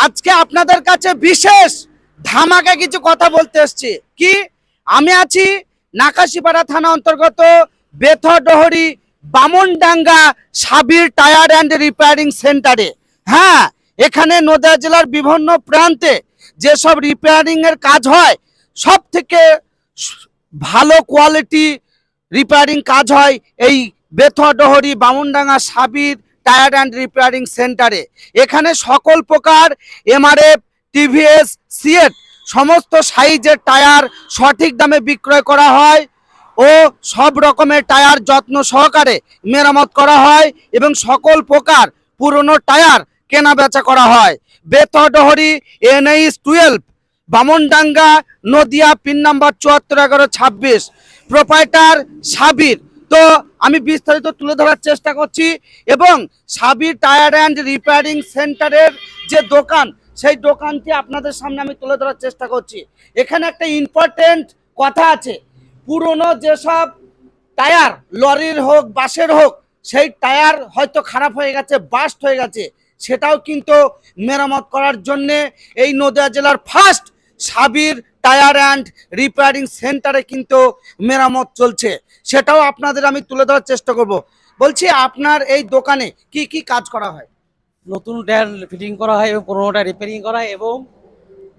আজকে আপনাদের কাছে বিশেষ ধামাকা কিছু কথা বলতে এসছি। কি? আমি আছি নাকাশিপাড়া থানা অন্তর্গত Bethuadahari Bamandanga Sabir tyre and repairing সেন্টারে। হ্যাঁ এখানে নদিয়া জেলার বিভিন্ন প্রান্তে যেসব রিপেয়ারিং এর কাজ হয় সব থেকে ভালো কোয়ালিটি রিপেয়ারিং কাজ হয় এই Bethuadahari Bamundanga Sabir tyre and repairing সেন্টারে এখানে সকল প্রকার এমআরএফ টিভিএস সিএট সমস্ত সাইজের টায়ার সঠিক দামে বিক্রয় করা হয় ও সব রকমের টায়ার যত্ন সহকারে মেরামত করা হয় এবং সকল প্রকার পুরনো টায়ার কেনা বেচা করা হয়। Bethuadahari NH twelve Bamandanga, Nadia, pin number চুয়াত্তর, এগারো, ছাব্বিশ। প্রোপাইটার সাবির তো আমি বিস্তারিত তুলে ধরার চেষ্টা করছি এবং সাবির টায়ার অ্যান্ড রিপেয়ারিং সেন্টারের যে দোকান, সেই দোকানটি আপনাদের সামনে আমি তুলে ধরার চেষ্টা করছি। এখানে একটা ইম্পর্টেন্ট কথা আছে। পুরনো যেসব টায়ার, লরির হোক, বাসের হোক, সেই টায়ার হয়তো খারাপ হয়ে গেছে বাস্ট হয়ে গেছে। সেটাও কিন্তু মেরামত করার জন্যে এই নদিয়া জেলার first Sabir tyre and repairing সেন্টারে কিন্তু মেরামত চলছে। সেটাও আপনাদের আমি তুলে ধরার চেষ্টা করব। বলছি আপনার এই দোকানে কি কি কাজ করা হয়? নতুন টায়ার ফিটিং করা হয় এবং পুরোনো টায়ার রিপেয়ারিং করা হয় এবং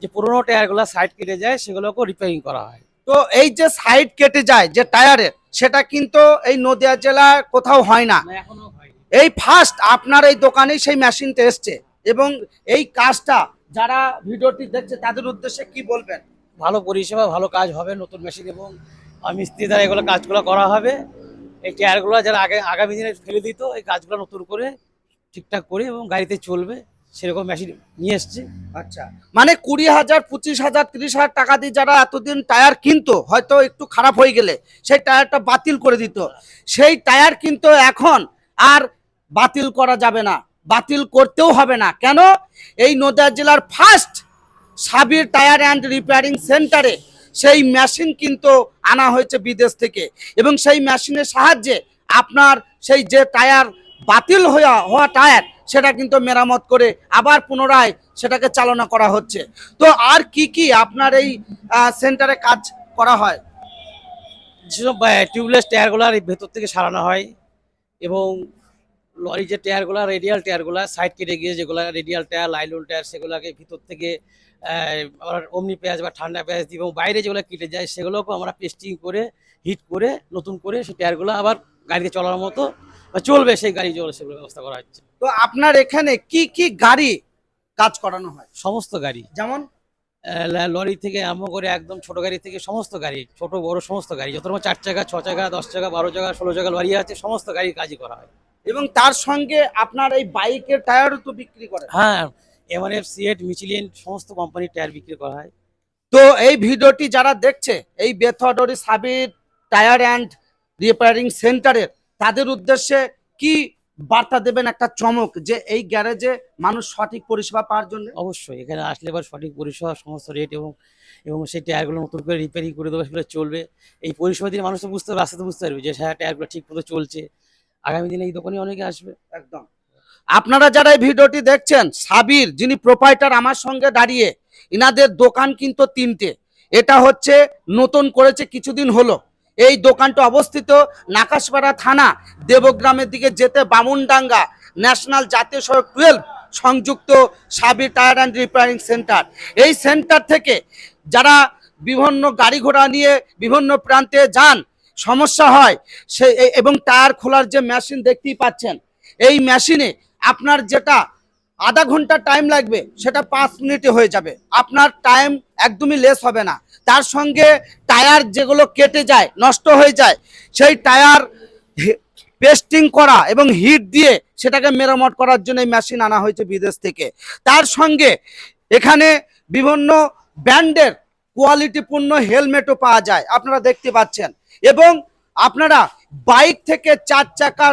যে পুরোনো টায়ারগুলো সাইড কেটে যায় সেগুলোকেও রিপেয়ারিং করা হয়। তো এই যে সাইড কেটে যায় যে টায়ারের সেটা কিন্তু এই নদিয়া জেলায় কোথাও হয় না। এই ফার্স্ট আপনার এই দোকানেই সেই মেশিনটা এসছে এবং এই কাজটা যারা ভিডিওটি দেখছে তাদের উদ্দেশ্যে কি বলবেন? ভালো পরিষেবা ভালো কাজ হবে নতুন মেশিন এবং মিস্ত্রি দ্বারা এগুলো কাজগুলো করা হবে। এই টায়ারগুলো যারা আগে আগামী দিনে ফেলে দিত এই কাজগুলো নতুন করে ঠিকঠাক করে এবং গাড়িতে চলবে সেরকম মেশিন নিয়ে এসছে। আচ্ছা মানে কুড়ি হাজার পঁচিশ হাজার তিরিশ হাজার টাকা দিয়ে যারা এতদিন টায়ার কিনতো হয়তো একটু খারাপ হয়ে গেলে সেই টায়ারটা বাতিল করে দিত। সেই টায়ার কিন্তু এখন আর বাতিল করা যাবে না। বাতিল করতেও হবে না। কেন? এই নদিয়া জেলার first Sabir tyre and repairing সেন্টারে সেই মেশিন কিন্তু আনা হয়েছে বিদেশ থেকে। এবং সেই মেশিনের সাহায্যে আপনার সেই যে টায়ার বাতিল হওয়া হওয়া টায়ার সেটা কিন্তু মেরামত করে আবার পুনরায় সেটাকে চালনা করা হচ্ছে। তো আর কি কি আপনার এই সেন্টারে কাজ করা হয়? যেসব টিউবলেস টায়ারগুলো ভেতর থেকে সারানো হয় এবং লরি যে টায়ারগুলো রেডিয়াল টায়ারগুলো সাইড কেটে গিয়ে যেগুলো রেডিয়াল টায়ার লাইলন টায়ার সেগুলোকে ভিতর থেকে অমনি পেঁয়াজ বা ঠান্ডা পেঁয়াজ দিই এবং বাইরে যেগুলো কেটে যায় সেগুলোকেও আমরা পেস্টিং করে হিট করে নতুন করে সেই টায়ারগুলো আবার গাড়িতে চলার মতো চলবে সেই গাড়ি চলে সেগুলো ব্যবস্থা করা হচ্ছে। তো আপনার এখানে কি কি গাড়ি কাজ করানো হয়? সমস্ত গাড়ি। যেমন লরি থেকে আরম্ভ করে একদম ছোট গাড়ি থেকে সমস্ত গাড়ি ছোট বড় সমস্ত গাড়ি যত রকম চার চাকা ছ চাকা দশ চাকা বারো চাকা ষোলো চাকা লরি আছে সমস্ত গাড়ির কাজই করা হয়। এবং তার সঙ্গে আপনার এই বাইকের টায়ারও তো বিক্রি করে হ্যাঁ এমআরএফ সিএট মিচিলিয়ান সমস্ত কোম্পানির টায়ার বিক্রি করা হয়। তো এই ভিডিওটি যারা দেখছে এই Bethuadahari Sabir tyre and repairing সেন্টারের তাদের উদ্দেশ্যে কি বার্তা দেবেন একটা চমক যে এই গ্যারেজে মানুষ সঠিক পরিষেবা পাওয়ার জন্য? অবশ্যই এখানে আসলে এবার সঠিক পরিষেবা সমস্ত রেট এবং এবং সেই টায়ারগুলো নতুন করে রিপেয়ারিং করে দেবো সেগুলো চলবে। এই পরিষেবা দিয়ে মানুষ তো বুঝতে পারবে রাস্তাতে বুঝতে পারবে যে হ্যাঁ টায়ারগুলো ঠিক মতো চলছে। আগামী দিনে এই দোকানে অনেকে আসবে। একদম। আপনারা যারা এই ভিডিওটি দেখছেন সাবির যিনি প্রোপাইটার আমার সঙ্গে দাঁড়িয়ে ইনাদের দোকান কিন্তু তিনটে। এটা হচ্ছে নতুন করেছে কিছুদিন হলো। এই দোকানটা অবস্থিত নাকাশপাড়া থানা, দেবগ্রামের দিকে যেতে বামুনডাঙ্গা ন্যাশনাল জাতীয় সড়ক টুয়েলভ সংযুক্ত Sabir tyre and repairing centre. এই সেন্টার থেকে যারা বিভিন্ন গাড়ি ঘোড়া নিয়ে বিভিন্ন প্রান্তে যান, সমস্যা হয়, সে এবং টায়ার খোলার যে মেশিন দেখতেই পাচ্ছেন। এই মেশিনে আপনার যেটা আধা ঘণ্টা টাইম লাগবে, সেটা পাঁচ মিনিটে হয়ে যাবে। আপনার টাইম একদমই লেস হবে না। তার সঙ্গে টায়ার যেগুলো কেটে যায়, নষ্ট হয়ে যায়, সেই টায়ার পেস্টিং করা এবং হিট দিয়ে সেটাকে মেরামত করার জন্য এই মেশিন আনা হয়েছে বিদেশ থেকে। তার সঙ্গে এখানে বিভিন্ন ব্র্যান্ডের কোয়ালিটিপূর্ণ হেলমেটও পাওয়া যায়, আপনারা দেখতে পাচ্ছেন। এবং আপনারা বাইক থেকে চার চাকা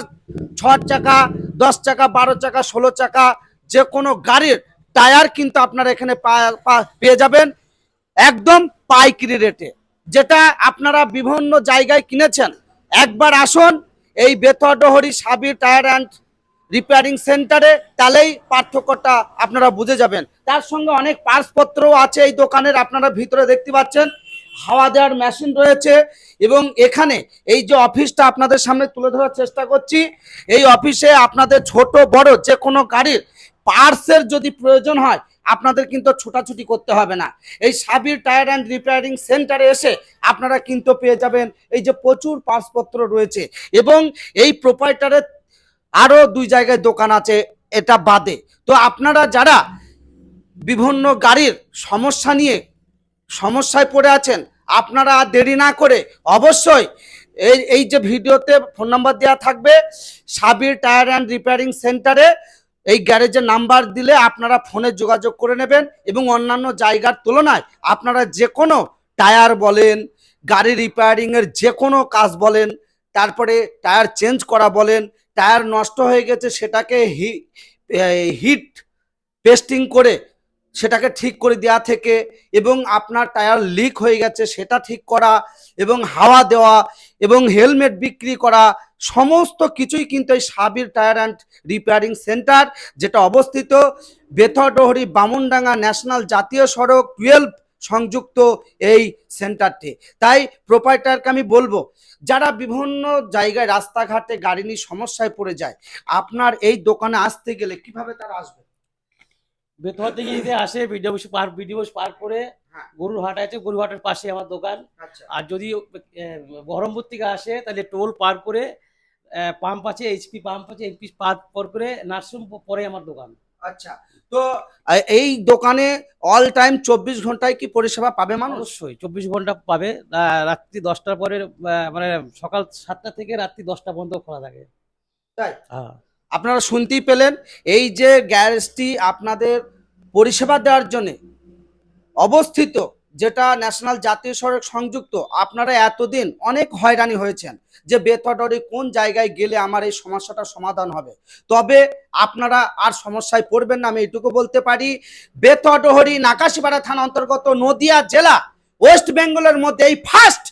ছ চাকা, দশ চাকা, বারো চাকা, ষোলো চাকা যে কোনো গাড়ির টায়ার কিন্তু আপনারা এখানে পেয়ে যাবেন একদম পাইকারি রেটে। যেটা আপনারা বিভিন্ন জায়গায় কিনেছেন, একবার আসুন এই Bethuadahari Sabir tyre and repairing সেন্টারে, তাহলেই পার্থক্যটা আপনারা বুঝে যাবেন। তার সঙ্গে অনেক পার্সপত্রও আছে এই দোকানের, আপনারা ভিতরে দেখতে পাচ্ছেন, হাওয়া দেওয়ার মেশিন রয়েছে এবং এখানে এই যে অফিসটা আপনাদের সামনে তুলে ধরার চেষ্টা করছি, এই অফিসে আপনাদের ছোট বড় যে কোনো গাড়ির পার্টসের যদি প্রয়োজন হয়, আপনাদের কিন্তু ছোটাছুটি করতে হবে না। এই সাবির টায়ার অ্যান্ড রিপেয়ারিং সেন্টারে এসে আপনারা কিন্তু পেয়ে যাবেন এই যে প্রচুর পার্সপত্র রয়েছে এবং এই প্রোপাইটারের আরও দুই জায়গায় দোকান আছে, এটা বাদে। তো আপনারা যারা বিভিন্ন গাড়ির সমস্যা নিয়ে সমস্যায় পড়ে আছেন, আপনারা দেরি না করে অবশ্যই এই এই যে ভিডিওতে ফোন নাম্বার দেওয়া থাকবে, সাবির টায়ার অ্যান্ড রিপেয়ারিং সেন্টারে এই গ্যারেজের নাম্বার দিলে আপনারা ফোনে যোগাযোগ করে নেবেন এবং অন্যান্য জায়গার তুলনায় আপনারা যে কোনো টায়ার বলেন, গাড়ি রিপেয়ারিংয়ের যে কোনো কাজ বলেন, তারপরে টায়ার চেঞ্জ করা বলেন, টায়ার নষ্ট হয়ে গেছে সেটাকে হি হিট পেস্টিং করে সেটাকে ঠিক করে দেওয়া থেকে এবং আপনার টায়ার লিক হয়ে গেছে সেটা ঠিক করা এবং হাওয়া দেওয়া এবং হেলমেট বিক্রি করা সমস্ত কিছুই কিন্তু এই Sabir tyre and repairing centre যেটা অবস্থিত বেথডহরি বামুনডাঙ্গা ন্যাশনাল জাতীয় সড়ক টুয়েলভ সংযুক্ত এই সেন্টারটি। তাই প্রোপাইটারকে আমি বলব যারা বিভিন্ন জায়গায় রাস্তাঘাটে গাড়ি নিয়ে সমস্যায় পড়ে যায় আপনার এই দোকানে আসতে গেলে কীভাবে তারা আসবে? বেতোয়া থেকে যদি আসে বিডিও পার বিডিও পার করে হ্যাঁ। গরুর হাট আছে গরুর হাটের পাশে আমার দোকান। আচ্ছা। আর যদি বহরমপুর থেকে আসে তাহলে টোল পার করে পাম্প আছে এইচপি পাম্প আছে এইচপি পার পর করে নার্সিং পরে আমার দোকান। আচ্ছা তো এই দোকানে অল টাইম চব্বিশ ঘন্টায় কি পরিষেবা পাবে মানুষ? অবশ্যই চব্বিশ ঘণ্টা পাবে। রাত্রি দশটার পরে মানে সকাল সাতটা থেকে রাত্রি দশটা পর্যন্ত খোলা থাকে। তাই? হ্যাঁ। আপনারা শুনতেই পেলেন এই যে গ্যারেজটি আপনাদের পরিষেবা দেওয়ার জন্য অবস্থিত যেটা ন্যাশনাল জাতীয় সড়ক সংযুক্ত, আপনারা এতদিন অনেক হয়রানি হয়েছেন যে বেতডরি কোন জায়গায় গেলে আমার এই সমস্যাটা সমাধান হবে। তবে আপনারা আর সমস্যায় পড়বেন না, আমি এটুকু বলতে পারি। বেতডহরি নাকাশিপাড়া থানা অন্তর্গত নদিয়া জেলা, ওয়েস্ট বেঙ্গলের মধ্যে এই ফার্স্ট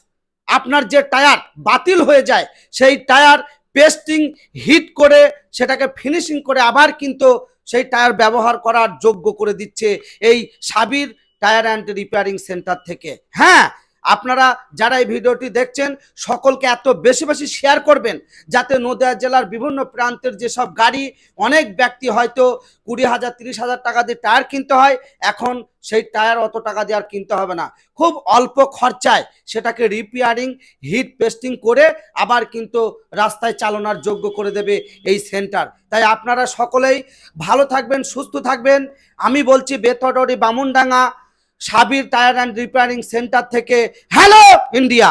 আপনার যে টায়ার বাতিল হয়ে যায়, সেই টায়ার পেস্টিং হিট করে, সেটাকে ফিনিশিং করে আবার কিন্তু সেই টায়ার ব্যবহার করার যোগ্য করে দিচ্ছে এই Sabir tyre and repairing centre থেকে। হ্যাঁ আপনারা যারা এই ভিডিওটি দেখছেন, সকলকে এত বেশি বেশি শেয়ার করবেন, যাতে নদিয়া জেলার বিভিন্ন প্রান্তের যেসব গাড়ি, অনেক ব্যক্তি হয়তো কুড়ি হাজার, তিরিশ হাজার টাকা দিয়ে টায়ার কিনতে হয়, এখন সেই টায়ার অত টাকা দিয়ে আর কিনতে হবে না। খুব অল্প খরচায় সেটাকে রিপেয়ারিং হিট পেস্টিং করে আবার কিন্তু রাস্তায় চালানোর যোগ্য করে দেবে এই সেন্টার তাই আপনারা সকলেই ভালো থাকবেন, সুস্থ থাকবেন। আমি বলছি Bethuadahari Bamundanga. Sabir tyre and repairing centre থেকে হ্যালো ইন্ডিয়া